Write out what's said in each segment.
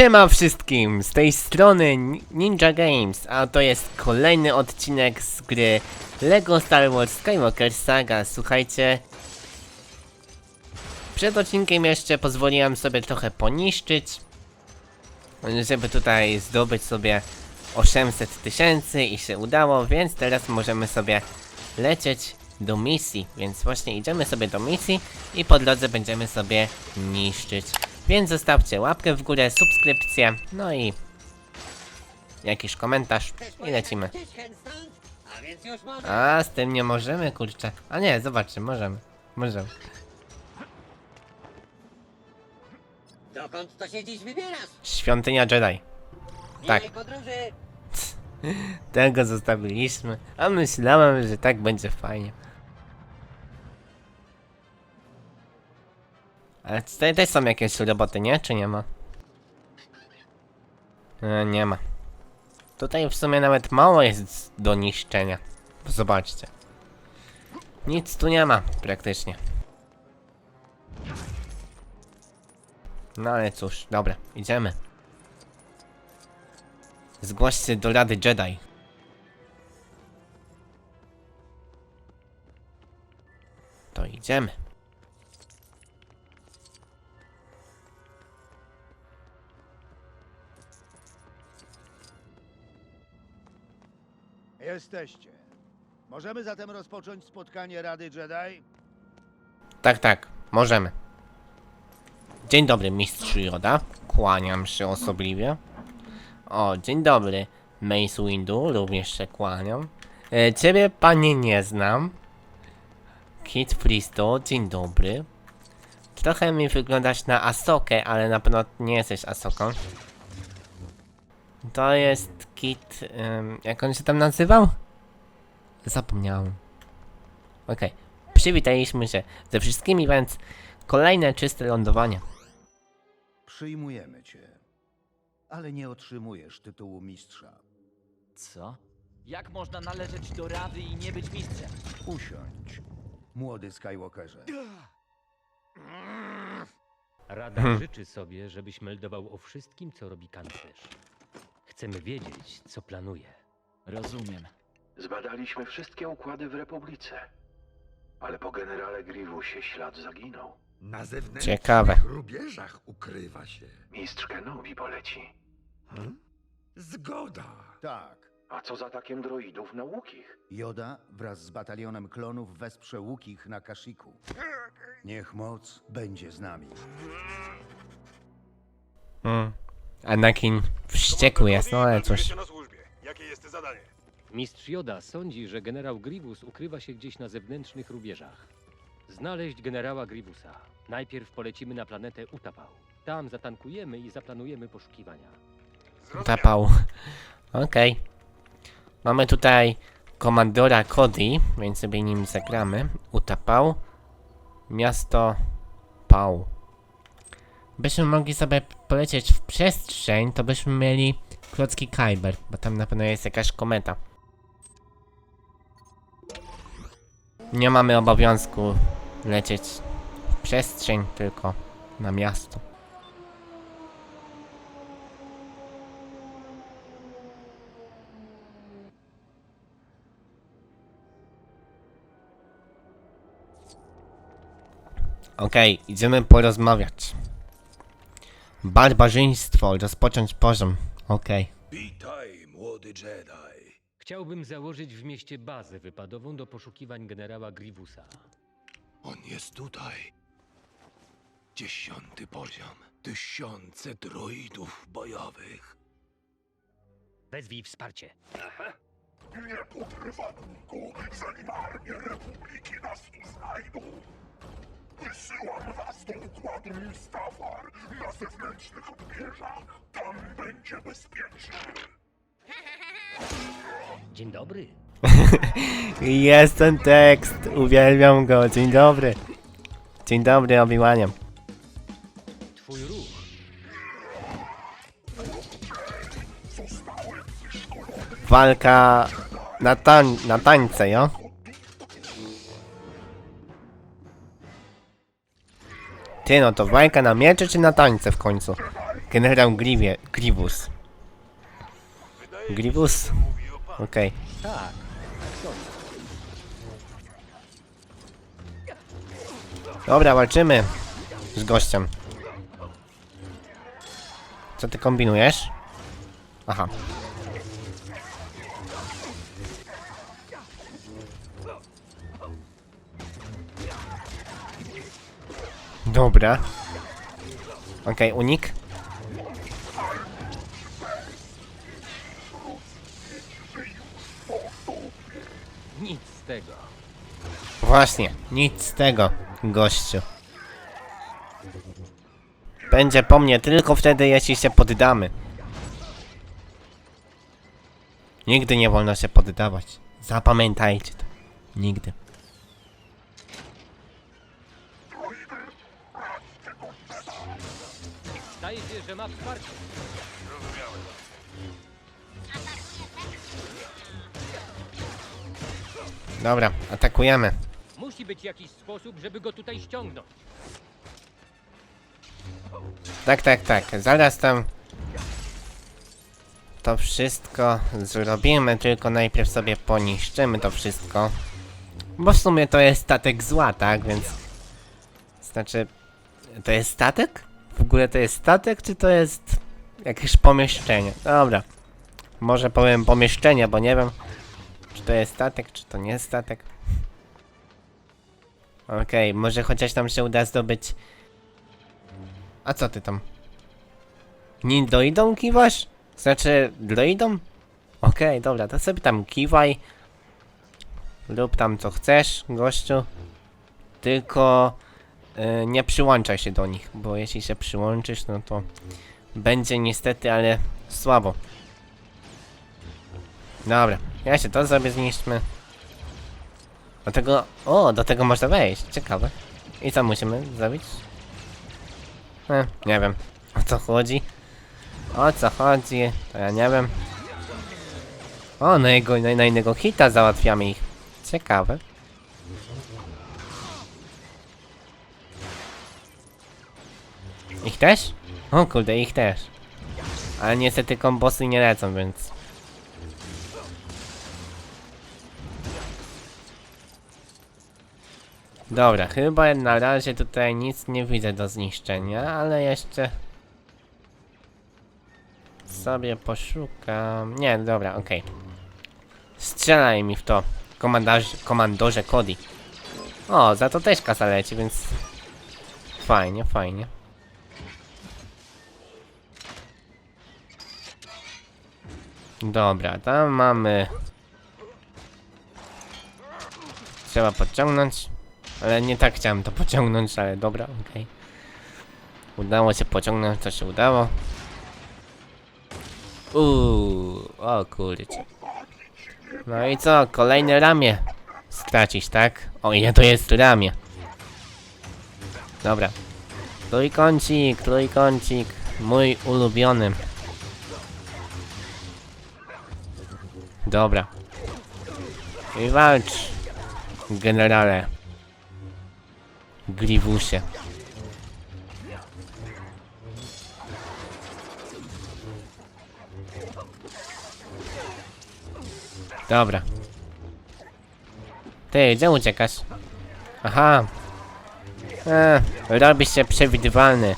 Siema wszystkim, z tej strony Ni- Ninja Games, a to jest kolejny odcinek z gry LEGO Star Wars Skywalker Saga. Słuchajcie, przed odcinkiem jeszcze pozwoliłem sobie trochę poniszczyć, żeby tutaj zdobyć sobie 800 tysięcy i się udało, więc teraz możemy sobie lecieć do misji, więc właśnie idziemy sobie do misji i po drodze będziemy sobie niszczyć. Więc zostawcie łapkę w górę, subskrypcję, no i jakiś komentarz i lecimy. A z tym nie możemy, kurczę. A nie, zobaczcie, możemy. Możemy. Dokąd to się dziś wybierasz? Świątynia Jedi. Tak. Tego zostawiliśmy, a myślałem, że tak będzie fajnie. Ale tutaj też są jakieś roboty, nie? Czy nie ma? E, nie ma. Tutaj w sumie nawet mało jest do niszczenia. Zobaczcie. Nic tu nie ma, praktycznie. No ale cóż, dobra, idziemy. Zgłoś się do Rady Jedi. To idziemy. Jesteście. Możemy zatem rozpocząć spotkanie Rady Jedi? Tak, tak, możemy. Dzień dobry, mistrz Joda. Kłaniam się osobliwie. O, dzień dobry, Mace Windu, również się kłaniam. E, ciebie, panie, nie znam. Kit Fristo, dzień dobry. Trochę mi wyglądasz na Asokę, ale na pewno nie jesteś Asoką. To jest Kit... jak on się tam nazywał? Zapomniałem. Okej. Przywitaliśmy się ze wszystkimi, więc kolejne czyste lądowanie. Przyjmujemy cię. Ale nie otrzymujesz tytułu mistrza. Co? Jak można należeć do rady i nie być mistrzem? Usiądź, młody Skywalkerze. Rada życzy sobie, żebyś meldował o wszystkim, co robi kanclerz. Chcemy wiedzieć, co planuje. Rozumiem. Zbadaliśmy wszystkie układy w Republice. Ale po generale Grievusie ślad zaginął. Na zewnętrznych Ciekawe. rubieżach ukrywa się. Mistrz Kenobi poleci. Zgoda. Tak. A co z atakiem droidów na Łukich? Yoda wraz z batalionem klonów wesprze Łukich na Kashiku. Niech moc będzie z nami. Mm. Anakin wściekły jest, no ale cóż. Jakie jest zadanie? Mistrz Joda sądzi, że generał Grievous ukrywa się gdzieś na zewnętrznych rubieżach. Znaleźć generała Grievousa. Najpierw polecimy na planetę Utapau. Tam zatankujemy i zaplanujemy poszukiwania. Tapał. Okej. Mamy tutaj komandora Cody, więc sobie nim zagramy. Utapał. Miasto Pał. Byśmy mogli sobie polecieć w przestrzeń, to byśmy mieli klocki Kyber, bo tam na pewno jest jakaś kometa. Nie mamy obowiązku lecieć w przestrzeń, tylko na miasto. Okej, idziemy porozmawiać. Barbarzyństwo, rozpocząć poziom. Okej. Witaj, młody Jedi. Chciałbym założyć w mieście bazę wypadową do poszukiwań generała Grievousa. On jest tutaj. Dziesiąty poziom. Tysiące droidów bojowych. Wezwij wsparcie. Nie podrywam go, zanim armie Republiki nas tu znajdą. Wysyłam was do układu Mustafar na zewnętrznych rubieżach. Tam będzie bezpiecznie. Dzień dobry. Jest ten tekst, uwielbiam go. Dzień dobry. Dzień dobry, Obi-Wanie. Twój ruch. Walka na, tań na tańce, jo? Ty, no to walka na miecze czy na tańce w końcu? Generał Grievie, Grievous. Grievous? Okej. Dobra, walczymy z gościem. Co ty kombinujesz? Aha. Dobra. Okej, unik. Nic z tego. Właśnie, nic z tego, gościu. Będzie po mnie tylko wtedy, jeśli się poddamy. Nigdy nie wolno się poddawać. Zapamiętajcie to. Nigdy. Się, że ma wsparcie. Dobra, atakujemy. Musi być jakiś sposób, żeby go tutaj ściągnąć. Tak, tak, tak. Zaraz tam to wszystko zrobimy, tylko najpierw sobie poniszczymy to wszystko. Bo w sumie to jest statek zła, tak? Więc. Znaczy. To jest statek? Ogóle to jest statek, czy to jest jakieś pomieszczenie? Dobra. Może powiem pomieszczenie, bo nie wiem, czy to jest statek, czy to nie statek. Okej, może chociaż nam się uda zdobyć a co ty tam? Nie kiwasz? Znaczy, droidą? Okej, dobra, to sobie tam kiwaj. Lub tam co chcesz, gościu. Tylko nie przyłączaj się do nich, bo jeśli się przyłączysz, no to będzie niestety, ale słabo. Dobra, ja się to sobie zniszczmy. Do tego, o, do tego można wejść, ciekawe. I co musimy zrobić? E, nie wiem. O co chodzi? O co chodzi? To ja nie wiem. O, na, jego, na, na innego hita załatwiamy ich. Ciekawe. Też? O kurde, ich też. Ale niestety kombosy nie lecą, więc... Dobra, chyba na razie tutaj nic nie widzę do zniszczenia, ale jeszcze sobie poszukam. Nie, dobra, okej. Strzelaj mi w to, komandorze Cody. O, za to też kasa leci, więc fajnie, fajnie. Dobra, tam mamy. Trzeba podciągnąć. Ale nie tak chciałem to pociągnąć, ale dobra, okej. Udało się pociągnąć, co się udało. Uuu, o kurczę. No i co, kolejne ramię stracić, tak? O ile to jest ramię. Dobra. Trójkącik, trójkącik, mój ulubiony. Dobra. I walcz, generale. Grivusie. Dobra. Ty, gdzie uciekasz? Aha. E, robisz się przewidywalny.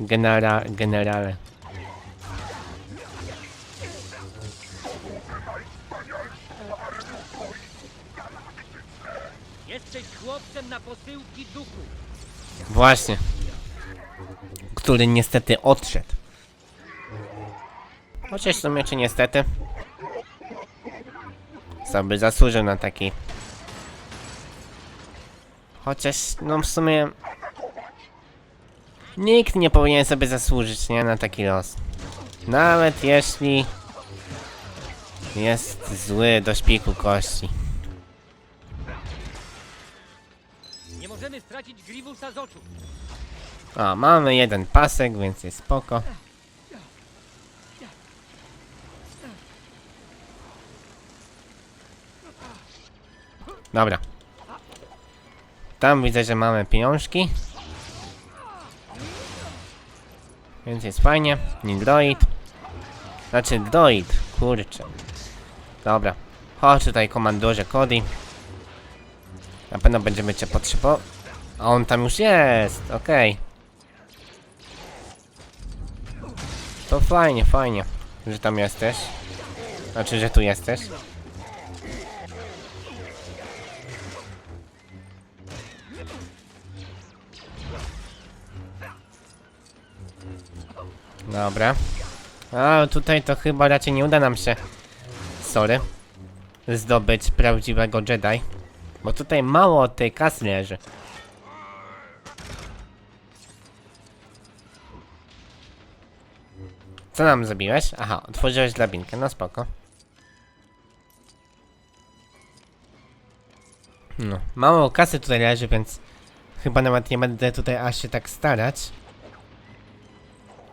Genera generale. Właśnie. Który niestety odszedł. Chociaż w sumie czy niestety. Sobie zasłużył na taki. Chociaż, no w sumie. Nikt nie powinien sobie zasłużyć, nie? Na taki los. Nawet jeśli. Jest zły do szpiku kości. Stracić Grievousa z oczu. O, mamy jeden pasek, więc jest spoko. Dobra. Tam widzę, że mamy pieniążki. Więc jest fajnie. Nie droid. Znaczy droid, kurczę. Dobra. Chodź tutaj komandorze Cody. Na pewno będziemy cię potrzebować. A on tam już jest, okej. To fajnie, fajnie, że tam jesteś. Znaczy, że tu jesteś. Dobra. A tutaj to chyba raczej nie uda nam się. Sorry. Zdobyć prawdziwego Jedi. Bo tutaj mało tej kasy leży. Co nam zrobiłeś? Aha, otworzyłeś drabinkę, no spoko. No, mało kasy tutaj leży, więc chyba nawet nie będę tutaj aż się tak starać,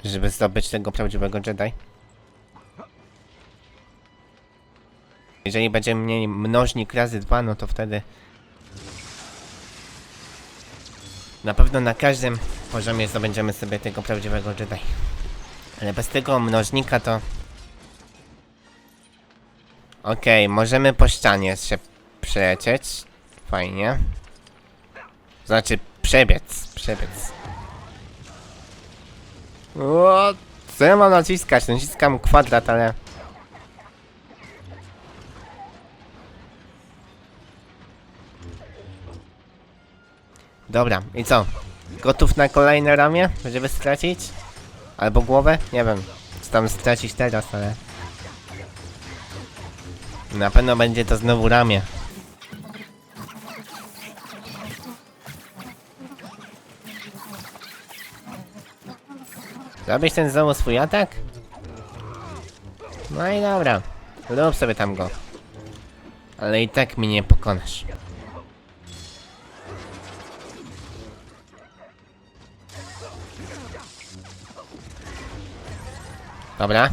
żeby zdobyć tego prawdziwego Jedi. Jeżeli będziemy mieli mnożnik razy dwa, no to wtedy na pewno na każdym poziomie zdobędziemy sobie tego prawdziwego Jedi. Ale bez tego mnożnika to... Okej, możemy po ścianie się przelecieć. Fajnie. Znaczy, przebiec, przebiec. O, co ja mam naciskać? Naciskam kwadrat, ale... Dobra, i co? Gotów na kolejne ramię, żeby stracić? Albo głowę? Nie wiem. Co tam stracić teraz, ale... Na pewno będzie to znowu ramię. Zrobisz ten znowu swój atak? No i dobra. Rób sobie tam go. Ale i tak mnie nie pokonasz. Dobra.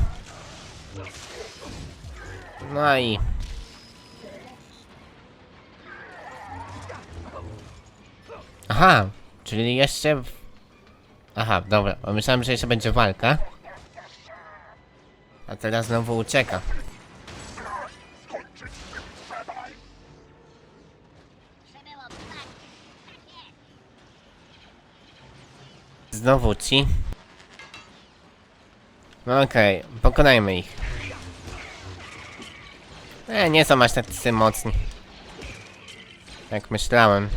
No i... Aha, czyli jeszcze... Aha, dobra, myślałem, że jeszcze będzie walka. A teraz znowu ucieka. Znowu ci. No okej, pokonajmy ich. E, nie są aż tacy mocni. Jak myślałem.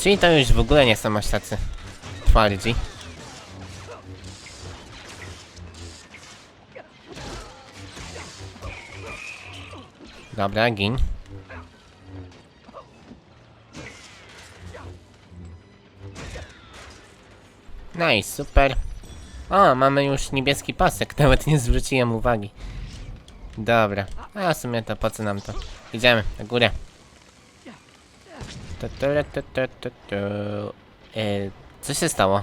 Czyli to już w ogóle nie są aż tacy twardzi. Dobra, gin. Nice, super. O, mamy już niebieski pasek, nawet nie zwróciłem uwagi. Dobra, a w sumie to po co nam to? Idziemy, na górę. E, co się stało?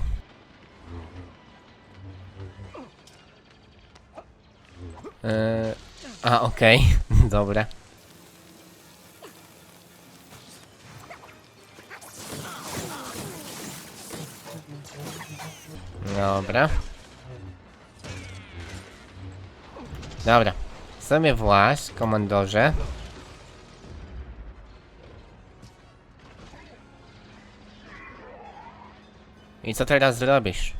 E, a, okej, dobra. Dobra. Dobra. Sobie właś, komandorze. I co teraz zrobisz?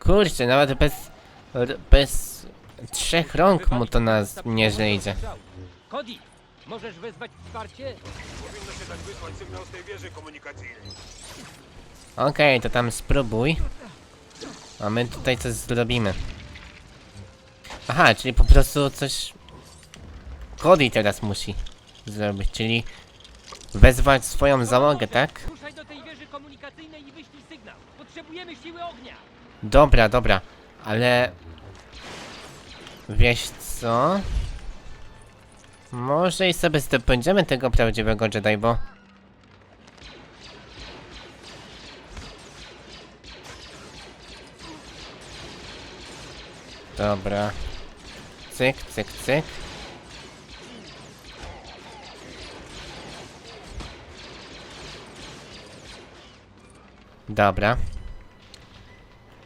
Kurczę, nawet bez... bez... trzech rąk mu to nas nieźle idzie. Cody, możesz wezwać wsparcie? Okej, to tam spróbuj. A my tutaj coś zrobimy. Aha, czyli po prostu coś... Cody teraz musi zrobić, czyli wezwać swoją załogę, tak? Ruszaj do tej wieży komunikacyjnej i wyślij sygnał. Potrzebujemy siły ognia. Dobra, dobra, ale... Wiesz co? Może i sobie zdobędziemy tego prawdziwego Jedi, bo... Dobra. Cyk, cyk, cyk. Dobra.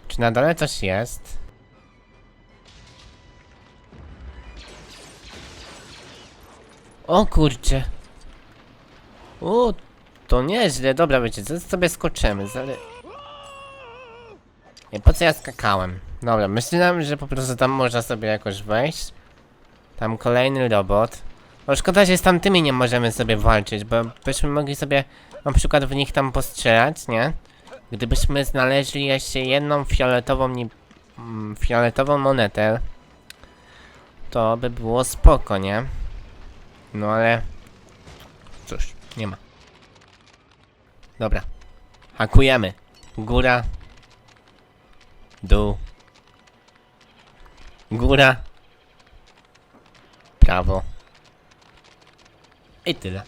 Czy na dole coś jest? O kurcze. O, to nieźle. Dobra, wiecie, co sobie skoczymy. Zale... Nie, po co ja skakałem? Dobra, myślałem, że po prostu tam można sobie jakoś wejść. Tam kolejny robot. No szkoda, że z tamtymi nie możemy sobie walczyć, bo byśmy mogli sobie na przykład w nich tam postrzelać, nie? Gdybyśmy znaleźli jeszcze jedną fioletową, ni- mm, fioletową monetę, to by było spoko, nie? No ale... Cóż, nie ma. Dobra. Hakujemy. Góra. Dół. Góra. Prawo. I tyle.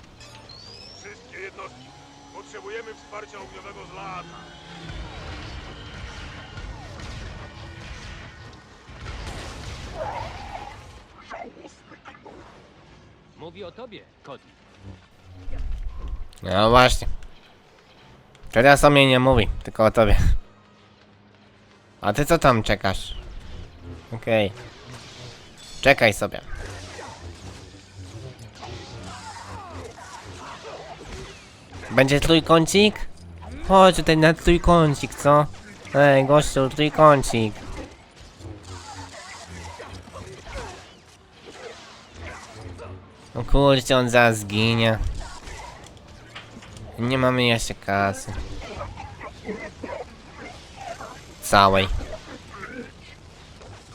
Wszystkie jednostki. Potrzebujemy wsparcia ogniowego z lata. Mówi o tobie, Cody. No właśnie. Teraz o mnie nie mówi, tylko o tobie. A ty co tam czekasz? Okej. Czekaj sobie. Będzie trójkącik? Chodź tutaj na trójkącik, co? Ej, gościu, trójkącik. O kurczę, on zaraz zginie. Nie mamy jeszcze kasy. Całej.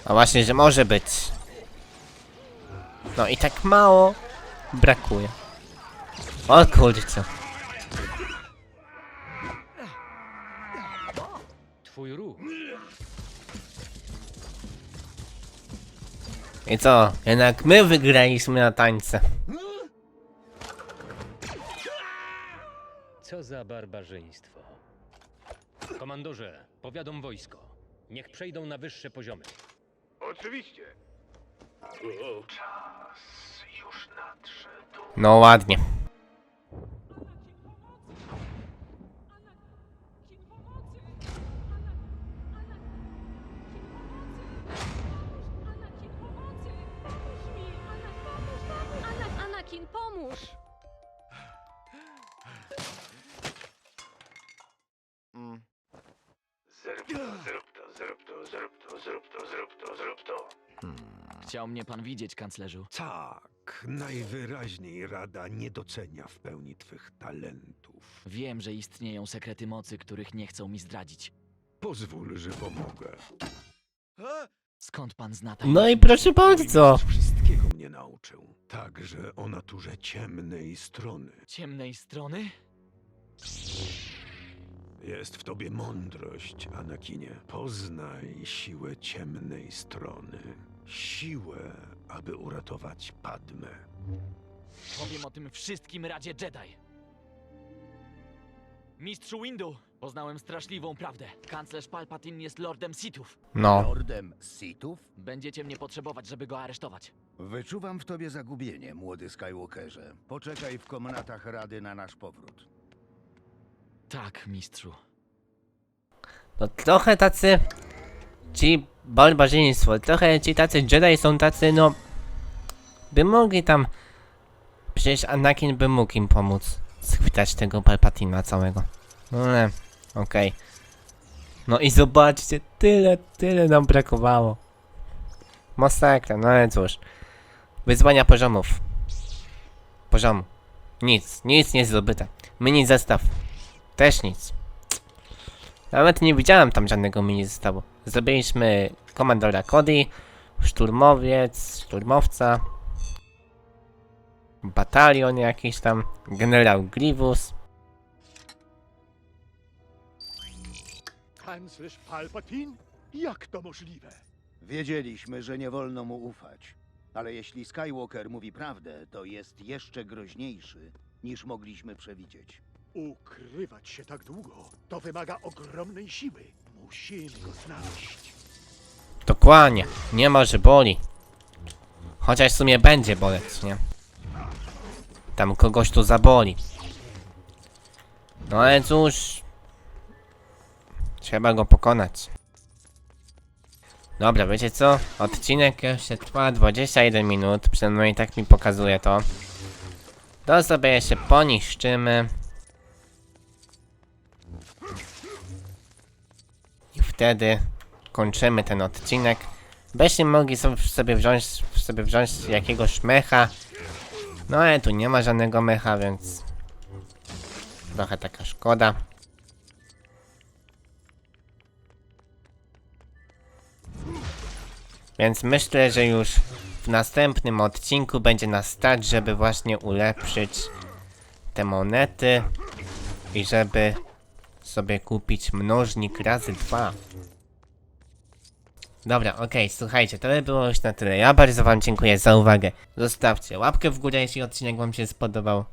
A właśnie, że może być. No i tak mało brakuje. O kurczę. Twój ruch. I co? Jednak my wygraliśmy na tańce. Co za barbarzyństwo. Komandorze, powiadom wojsko. Niech przejdą na wyższe poziomy. Oczywiście. Czas już nadszedł. No ładnie. Anakin, pomóż! Zrób to, zrób to, zrób to, zrób to, zrób to, zrób to, to. Chciał mnie pan widzieć, kanclerzu. Tak, najwyraźniej Rada nie docenia w pełni twych talentów. Wiem, że istnieją sekrety mocy, których nie chcą mi zdradzić. Pozwól, że pomogę. Skąd pan zna No i proszę bardzo. Wszystkiego mnie nauczył. Także o naturze ciemnej strony. Ciemnej strony? Jest w tobie mądrość, Anakinie. Poznaj siłę ciemnej strony. Siłę, aby uratować Padmę. Powiem o tym wszystkim Radzie Jedi. Mistrzu Windu! Poznałem straszliwą prawdę. Kanclerz Palpatine jest lordem Sithów. No. Lordem Sithów? Będziecie mnie potrzebować, żeby go aresztować. Wyczuwam w tobie zagubienie, młody Skywalkerze. Poczekaj w komnatach Rady na nasz powrót. Tak, mistrzu. No trochę tacy... Ci barbarzyństwo, trochę ci tacy Jedi są tacy, no... By mogli tam... Przecież Anakin by mógł im pomóc. Schwytać tego Palpatina całego. No ale... Okej. No i zobaczcie, tyle, tyle nam brakowało. Masakra, no ale cóż. Wyzwania poziomów. Poziomu. Nic, nic nie zdobyte. Mini zestaw. Też nic. Nawet nie widziałem tam żadnego mini zestawu. Zrobiliśmy komandora Cody, szturmowiec, szturmowca, batalion jakiś tam, generał Grievous. Kanclerz Palpatine? Jak to możliwe? Wiedzieliśmy, że nie wolno mu ufać. Ale jeśli Skywalker mówi prawdę, to jest jeszcze groźniejszy, niż mogliśmy przewidzieć. Ukrywać się tak długo to wymaga ogromnej siły. Musimy go znaleźć. Dokładnie, nie ma, że boli. Chociaż w sumie będzie boleć, nie? Tam kogoś tu zaboli. No ale cóż... Trzeba go pokonać. Dobra, wiecie co? Odcinek jeszcze trwa 21 minut, przynajmniej tak mi pokazuje to. To sobie jeszcze poniszczymy. Wtedy kończymy ten odcinek. Byśmy mogli sobie wziąć sobie wziąć jakiegoś mecha. No ale tu nie ma żadnego mecha, więc trochę taka szkoda. Więc myślę, że już w następnym odcinku będzie nas stać, żeby właśnie ulepszyć te monety i żeby sobie kupić mnożnik razy dwa. Dobra, okej, słuchajcie, to by było już na tyle. Ja bardzo wam dziękuję za uwagę. Zostawcie łapkę w górę, jeśli odcinek wam się spodobał.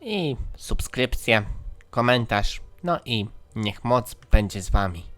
I subskrypcję, komentarz. No i niech moc będzie z wami.